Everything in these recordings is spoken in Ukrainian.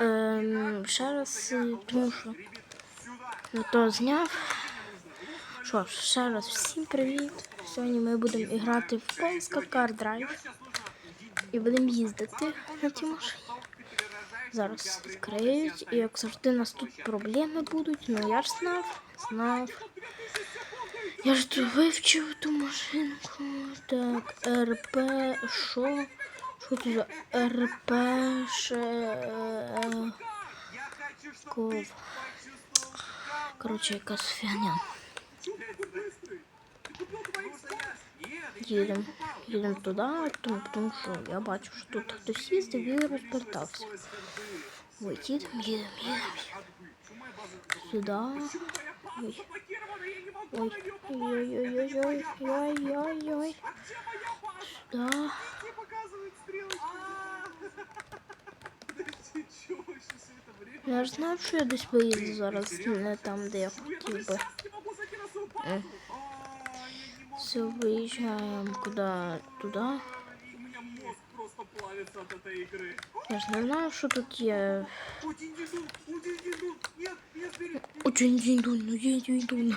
Ем, ще раз, тому що я то зняв. Що ж, ще раз всім привіт. Сьогодні ми будемо грати в Car Drive. І будемо їздити на цій машині. Зараз відкриють. І як завжди у нас тут проблеми будуть. Ну я ж знав, знав. Я ж тут вивчив ту машинку. Так, РП, що? Що це за РП? Ше... е, Ков. Короче, якась фігня. Їдемо. Їдемо туди, тому, тому що я бачу, що тут хтось їздив і розвертався. Ой, їдемо, їдемо, їдемо. Сюди. Ой. Ой, ой-ой-ой-ой, ой-ой-ой. Сюди. Я ж знав, що я десь виїду зараз, не там, де я хотів би. Е. Все, виїжджаємо куди туди У меня мозг просто плавится от этой игры. Я ж не знаю, що тут є. Очень иду, очень иду. Нет, нет, бери. Очень діндун, ну діндун.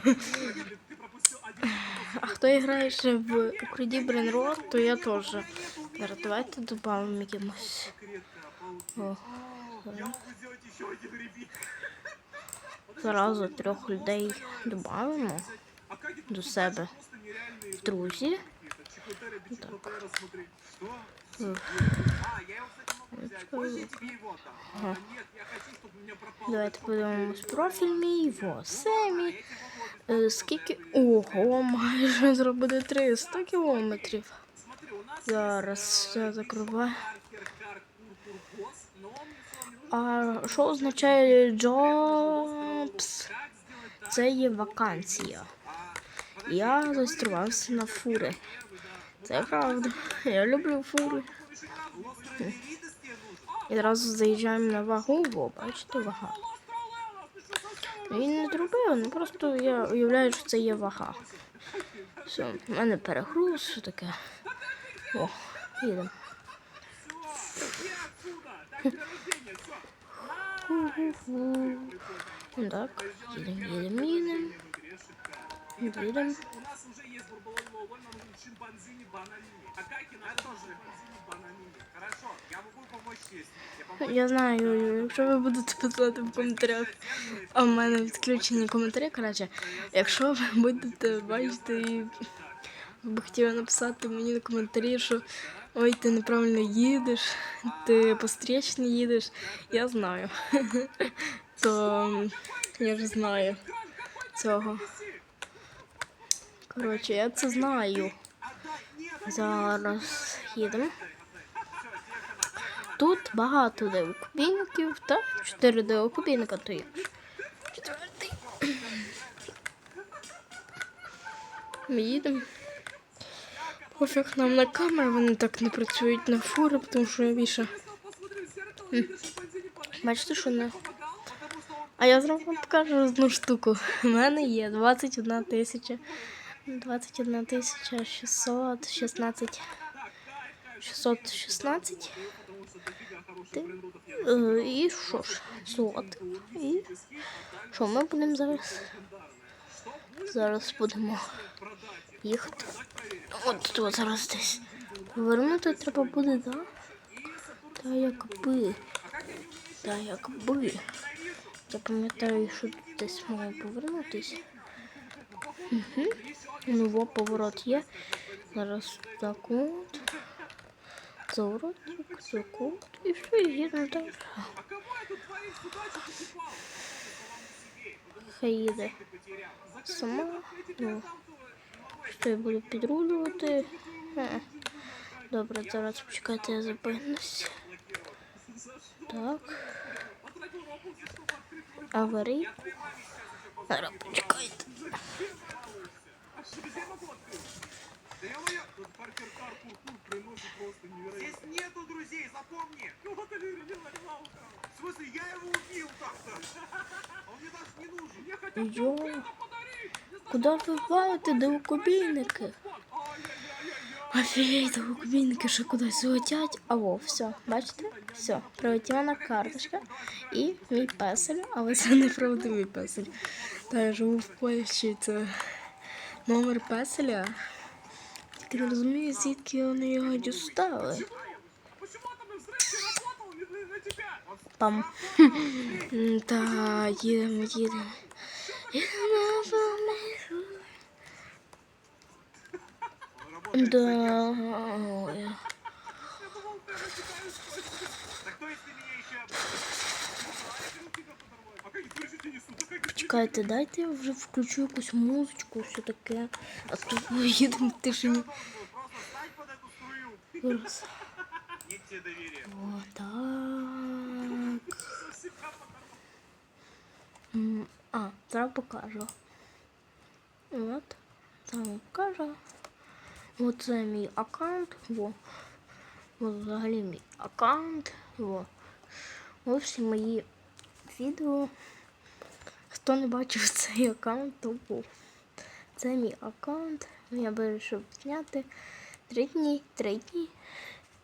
Ты пропустил один. А хто грає ще в Украді Бренрод, то я теж. Зараз давайте додамо якимось. О, Я могу сделать еще один ребит. зразу трьох людей додамо А как это до себе просто нереальные в друзі. Чехотера, без чехотера, смотри. Что? Я я я. Давайте подивимось профіль мій, во, семі. Е, Скільки. Ого, майже зробити 300 кілометрів. Зараз все закриваю. А що означає jobs? Це є вакансія. Я зареєструвався на фури. Це правда. Я люблю фури. І одразу заїжджаємо на вагу, бо бачите, вага. Він не зробив, ну просто я уявляю, що це є вага. Все, в мене перегруз, все таке. О, їдемо. Так, їдемо, їдемо, їдемо. Їдемо. У нас уже есть бурбалон Лоло, нам нужен шимпанзини бананини. А Какина тоже шимпанзини бананини. Хорошо, я могу помочь есть. Я помогу. Я знаю, якщо ви будете писати в коментарях, а в мене відключені коментарі, коротше, якщо ви будете бачити і ви б хотіли написати мені на коментарі, що ой, ти неправильно їдеш, ти по їдеш, я знаю. То я ж знаю цього. Коротше, я це знаю. Зараз їдемо. Тут багато девокубійників та 4 девокубійника, то є. Четвертий. Ми їдемо. Пофіг нам на камери, вони так не працюють на фури, тому що я більше. Бачите, що не. А я зразу вам покажу одну штуку. У мене є 21 тисяча. 21 тисяча 616. 616. Ти- Е, І що ж, злотих. І що ми будемо зараз? Зараз будемо їхати. От тут зараз десь. Повернути треба буде, так? Та якби. Та якби. Я пам'ятаю, що десь має повернутися. Угу. Ну, во, поворот є. Зараз так от. Заворот, так от. І все, їдемо далі. Хай їде сама. Ну, що я буду підрулювати. Е. Добре, зараз почекайте, я зупинюсь. Так. Аварій. Зараз почекайте. Йо. подарить. Куди ви валите девокубійники? Офігеть, девокубійники ще кудись летять. А все, бачите? Все, приватівана карточка і мій песель, але це не правдивий песель. Та я живу в Польщі, це номер песеля. Тільки не розумію, звідки вони його дістали. На, на Пам. Та, їдемо, їдемо. Да. Почекайте, дайте я вже включу якусь музичку, все таке. А то поїдемо в тишині. Просто Вот так. А, зараз покажу. От. Зараз покажу. Оце мій аккаунт. Во. От взагалі мій аккаунт. Во. Ось всі мої відео. Хто не бачив цей аккаунт, то був. Це мій аккаунт. Я вирішив зняти три дні, три дні,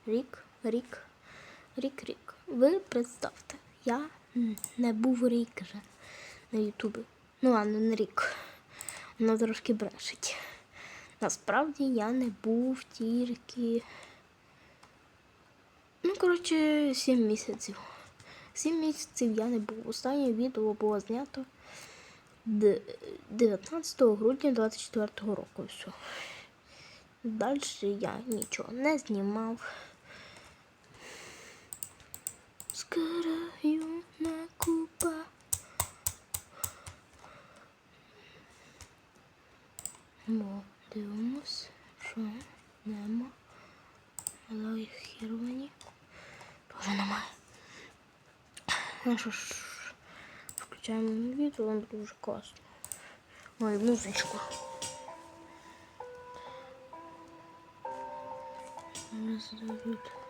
рік, рік, рік, рік. Ви представте, я не був рік вже на Ютубі. Ну ладно, не рік. Воно трошки брешить. Насправді я не був тільки. Ну, коротше, 7 місяців. 7 місяців я не був. Останнє відео було знято 19 грудня 24 року. Все. Далі я нічого не знімав. Скоро юна купа. Дивимось, що нема. Залогіровані. Тоже немає. Ну що ж, включаємо відео, воно дуже класно. Ой, музичку. Не задають.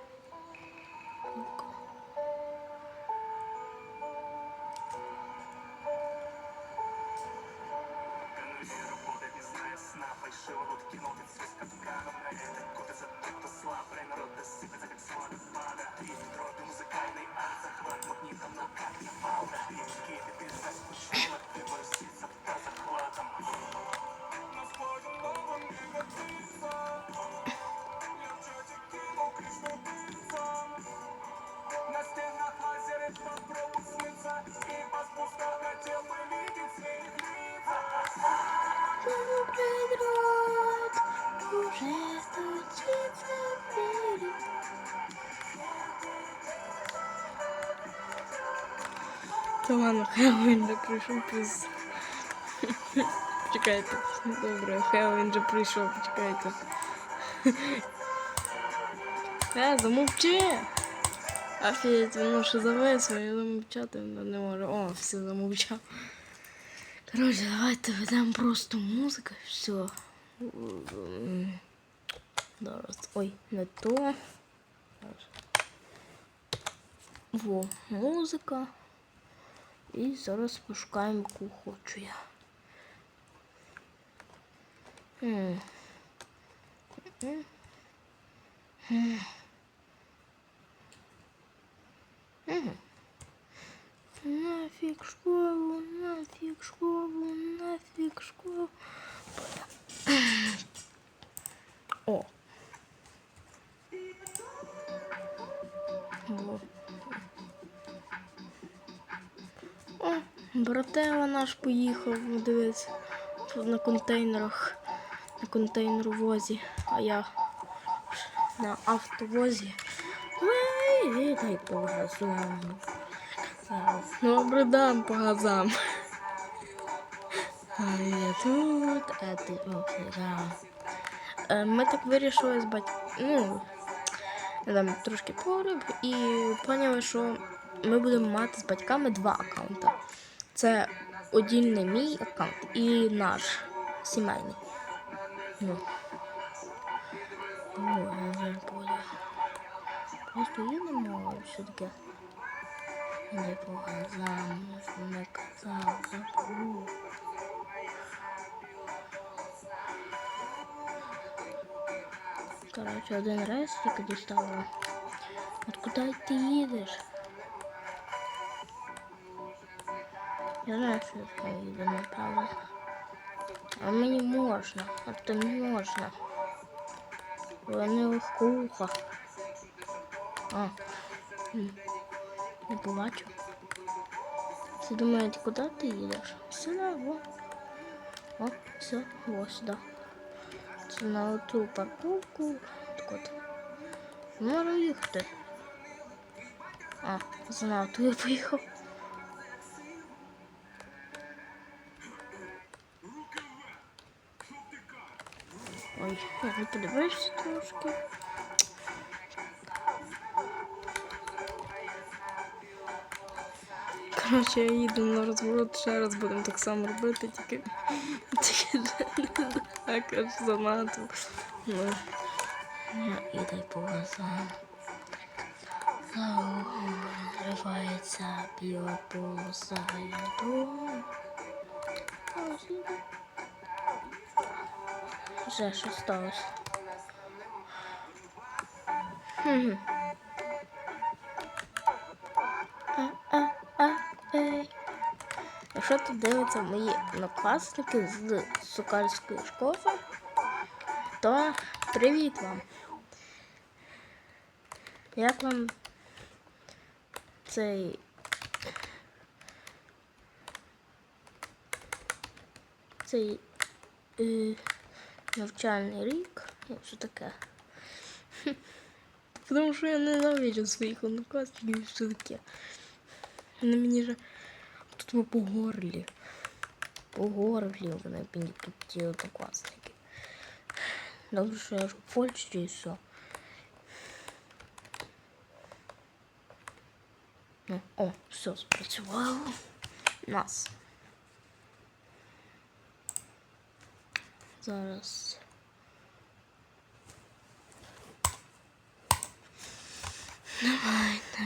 Та ладно, Хеллоуін вже прийшов плюс. Почекайте. Добре, Хеллоуін вже прийшов, почекайте. Е, замовчи! Офігеть, він може зависло, я замовчати не можу. О, все, замовчав. Коротше, давайте ведемо просто музику і все. Зараз. Ой, не то. Во, музика. І зараз пошукаємо, яку хочу я. Нафиг школу, нафиг школу, нафиг школу. О. О, братела наш поїхав, ну, дивись, на контейнерах, на контейнеровозі, а я на автовозі. Ой, дай по газам. Добре, дам по газам. А я тут, а ти. Е, Ми так вирішили з батьком, ну, там трошки пориб і поняли, що ми будемо мати з батьками два аккаунти. Це одільний мій аккаунт і наш сімейний. Ну. О, я вже буду. Просто я не можу все-таки. Не по газам, не казав, забув. Коротше, один раз тільки дістала От куди ти їдеш? Я там їду направо. А мені можна, а то не можна. Бо не легкуха. А, не побачу. Всі думають, куди ти їдеш? Сюди, во. О, все, во сюди. Це на ту парковку. Так от. Можу їхати. А, занадто я поїхав. Ой, я не подивився трошки. Коротше, я їду на розворот, ще раз будемо так само робити, тільки тільки так аж занадто. Ну, Ну, і дай повезла. За углом розривається біополосаю. Вже що сталося? Якщо тут дивляться мої однокласники з сукальської школи, то привіт вам. Як вам цей цей е, навчальний рік? Ну, що таке? тому що я ненавиджу своїх однокласників і все таке. Вони мені вже тут ви по горлі. По горлі вони мені тут ті однокласники. Добре, що я ж в Польщі і все. Ну, о, все, спрацювало. Нас. Зараз. Давайте.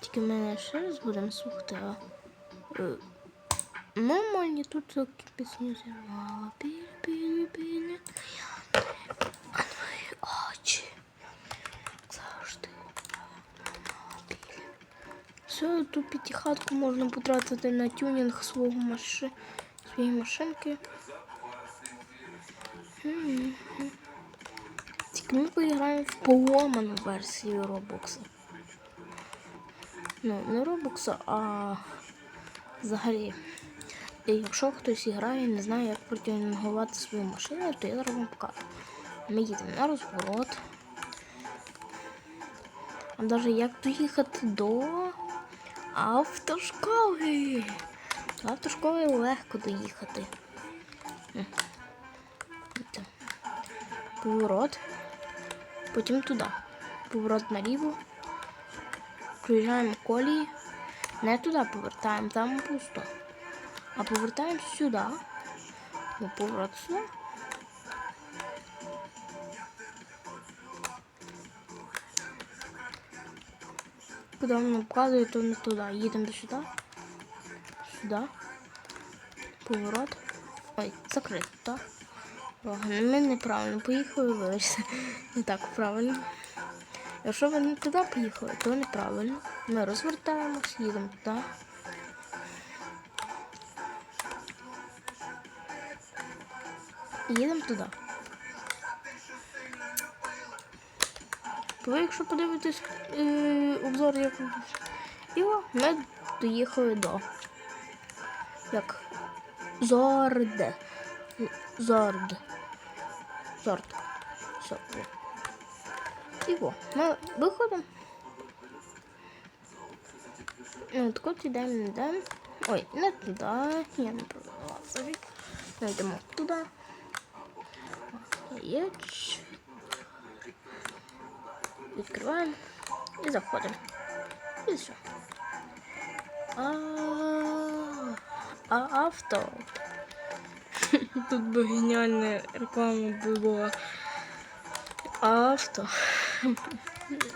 Тільки ми ще раз будемо слухати, е, Мама не тут такі пісню зірвала. Білі, білі, білі. А твої очі завжди. Все, ту п'ятихатку можна потратити на тюнінг свого маши... своєї машинки. Тільки ми поіграємо в поломану версію Робокса. Ну, не Робокса, а взагалі. І якщо хтось грає і не знає, як протюнінгувати свою машину, то я зараз вам покажу. Ми їдемо на розворот. А навіть як доїхати до автошколи. До автошколи легко доїхати. Поворот. Потім туди. Поворот наліво. Проїжджаємо колії. Не туди повертаємо, там пусто. А повертаємо сюди. Ну, поворот сюди. Куди воно вказує, то не туди. Їдемо сюди. Сюди. Поворот. Ой, закрито, так? Ну ми неправильно поїхали, вибачте. Не так правильно. Якщо ви не туди поїхали, то неправильно. Ми розвертаємось, їдемо туди. Їдемо туди. Ви, якщо подивитесь е, обзор, як його, ми доїхали до. Як Зорд. Зорд. Зорд. Все. во. Його. Ми виходимо. Ну, так от йдемо, йдемо. Ой, не туди. Я не продавала собі. Ми йдемо туди. Єч. Відкриваємо і заходимо. І все. А, а авто. Тут би геніальна реклама була авто.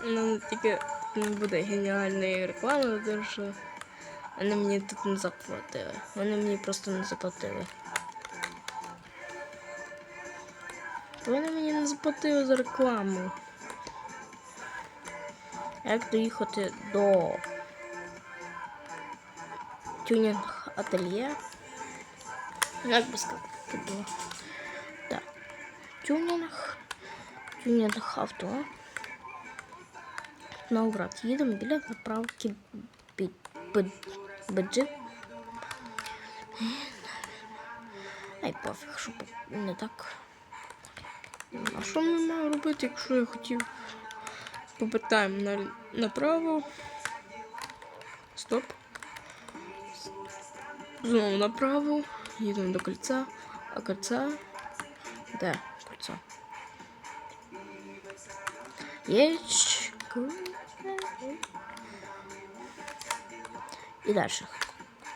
Ну, тільки не буде геніальної реклами, тому що вони мені тут не заплатили. Вони мені просто не заплатили. Вони мені не заплатили за рекламу. Як доїхати до тюнінг ательє? Як би сказати було? Так. Тюнінг. Тюнінг авто. На обрат їдемо біля заправки Бі- Ай, пофіг, що не так. А що ми маємо робити, якщо я хотів? Повертаємо на, направо. Стоп. Знову направо. Їдемо до кольця. А кольця. Де кольцо? Єч. І далі.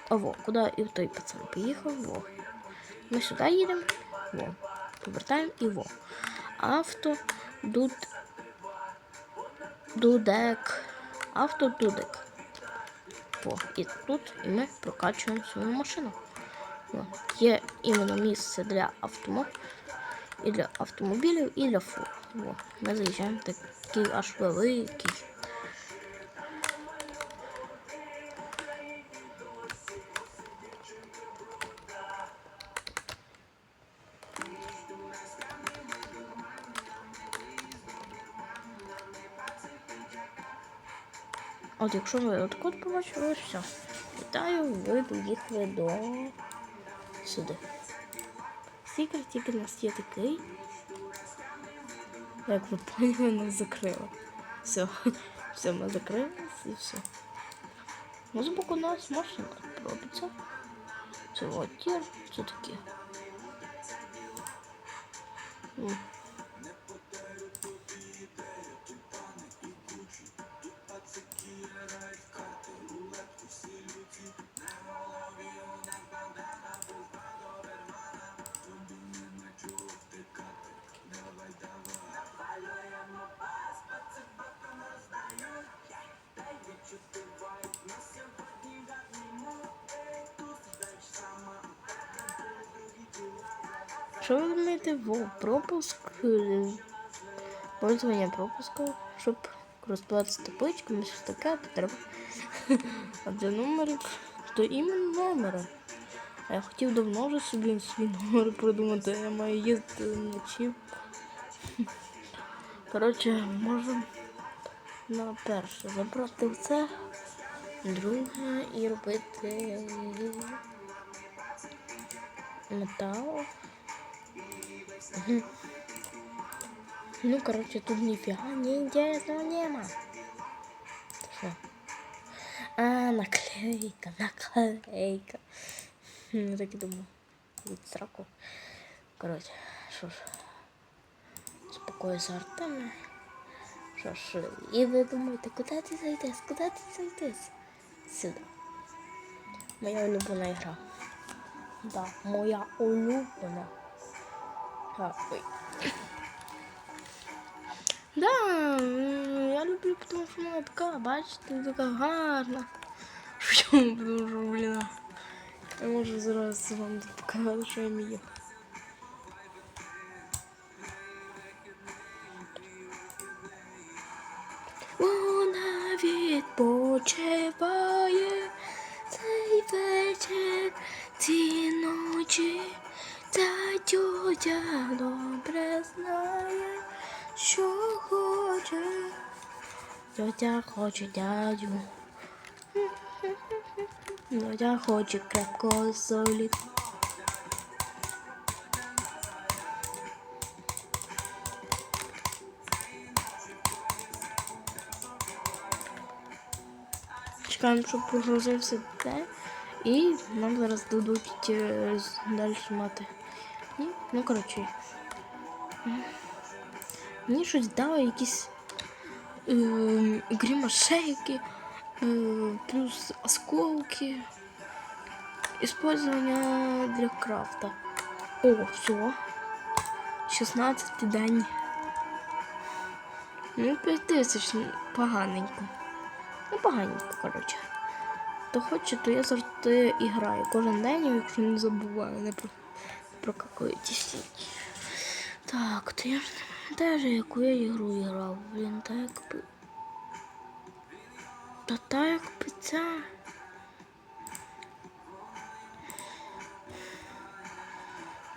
А во, куди і той пацан поїхав? Во. Ми сюди їдемо. Во. Повертаємо і во. Авто дуд. Дудек. Авто дудек. Во. І тут і ми прокачуємо свою машину. Во. Є іменно місце для автомо. І для автомобілів, і для фур. Во. Ми заїжджаємо такий аж великий. От якщо ви от код побачили, все. Вітаю, ви доїхали до сюди. Тільки у нас є такий. Як ви поняли, нас закрила. Все, все, ми закрились і все. Ну, збоку боку нас машина робиться. Це вот тір, це таке. М. Що ви думаєте? Во, пропуск. е, Пользування пропуска, щоб користуватися табличками, щось таке, то треба. А для номерів, то іменно номери. А я хотів давно вже собі свій номер придумати, я маю їздити вночі. Коротше, можу на перше забрати це, друге і робити метал. Ну, короче, тут нифига не интересного нема. Что? А, наклейка, наклейка. Я так и думаю. Від сраку. Короче, що ж. Спокою з артами. Що ж, і ви думаєте, куди ти зайдеш? Куди ти зайдеш? Сюди. Моя улюблена гра. Да, моя улюблена. А, ой. Да, м, я люблю, тому що вона така, бачите, така гарна. Чому? Тому що, блін, я можу зараз вам показати, що я вмію. Вона відпочиває цей вечір, ці ночі. Тьотя добре знає, що хоче. Тьотя хоче дядю. Тьотя хоче крепкого солі. Чекаємо, щоб прогрузився те. І нам зараз дадуть е, далі мати. Ну, коротше. Мені щось дало якісь е, грімошейки, е, плюс осколки. Использование для крафта. О, все. 16 день. Ну, 5000 поганенько. Ну, поганенько, коротше. Хто хоче, то я завжди і граю кожен день, якщо не забуваю, не про, про какую-то стіль. Так, то я ж не пам'ятаю, яку я ігру грав. Блін, так би. Та та як пиця.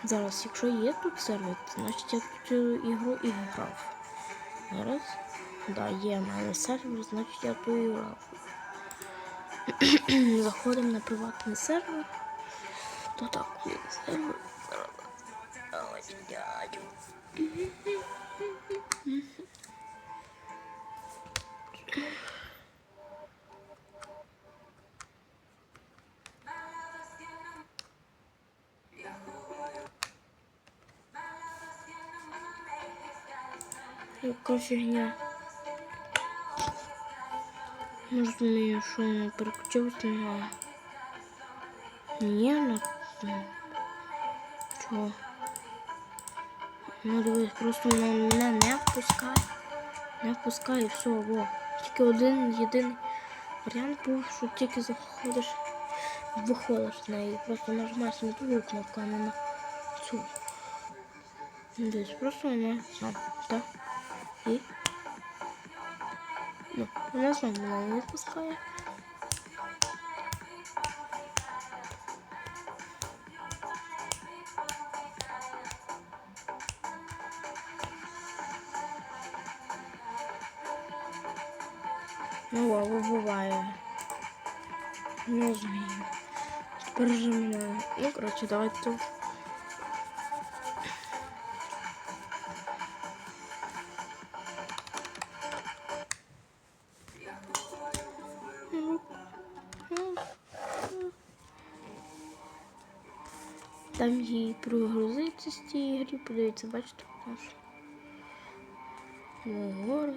Зараз, якщо є тут сервер, значить я цю ігру і грав. Зараз? Да, є мене сервер, значить я тут і грав. Заходимо на приватний сервер. То так, сервер. Ой, дядю. Яка фігня. Не розумію, що не переключився на... Ні, на... Чого? Ну дивись, просто мене не впускай. Не впускай і все, во. Тільки один єдиний варіант був, що тільки заходиш, виходиш з неї. Просто нажимаєш на ту кнопку, а не на цю. Ну, Дивись, просто мене сам. Так. І. Ну, вона знову мене не відпускає. Не вже мене. Ну, коротше, давайте тут. Там їй прогрузиться з тієї гри, подивіться, бачите, наш. Гори.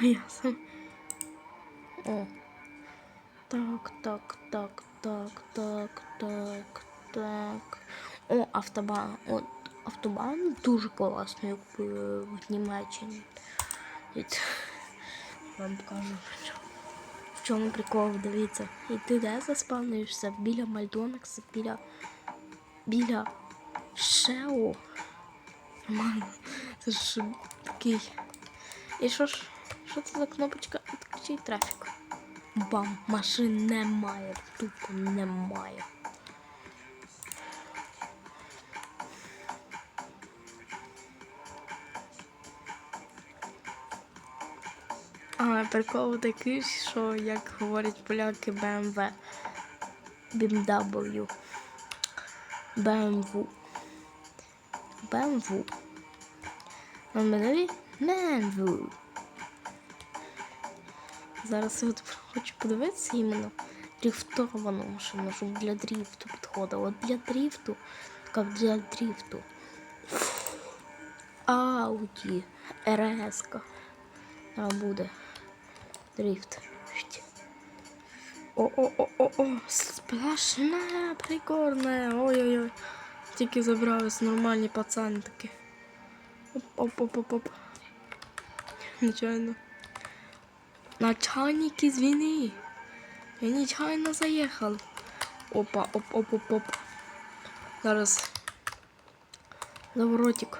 Я сам. Так, так, так, так, так, так, так. О, автобан. От автобан дуже класний як, е, в Німеччині. Вам покажу. В чому прикол, дивіться. І ти де заспавнюєшся? Біля Мальдонакса, біля. Біля Шео. Нормально. Це ж такий. І що ж? Що це за кнопочка? Відключить трафік. Бам, машин немає, тупо немає. А прикол такий, що як говорять поляки BMW. BMW. BMW. BMW. Мене BMW. Зараз от хочу подивитися іменно дрифтовану машину, щоб для дрифту підходило. От для дрифту, як для дрифту. Ауді, РС. А буде. Дрифт. О-о-о-о-о, сплошне, прикольне. Ой-ой-ой. Тільки забрались нормальні пацани такі. Оп-оп-оп-оп. Нечайно. Начальник, извини. Я нечаянно заехал. Опа, оп, оп, оп, оп. Зараз. Заворотик.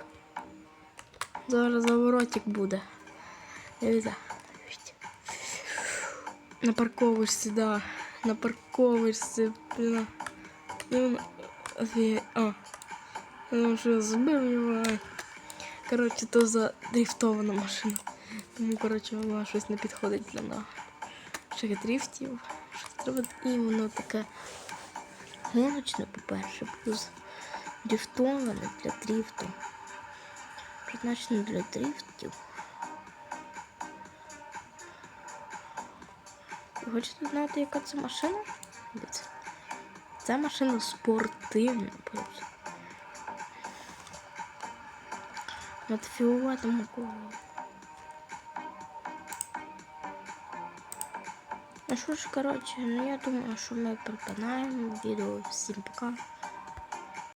Зараз заворотик буде. Дивіться. Напарковуєшся, да. Напарковуєшся. Блін. Ну. А. Ну що, збив його. Коротше, то за дрифтована машина. Тому, коротше, вона щось не підходить для нас. Ще дрифтів. Щось треба іменно таке гоночне, по-перше, плюс дрифтоване для дрифту. Призначено для дрифтів. Ви Хочете знати, яка це машина? Дивіться. Це машина спортивна просто. На фіолетовому кольорі. Ну що ж, коротше, ну я думаю, що ми припинаємо відео. Всім пока.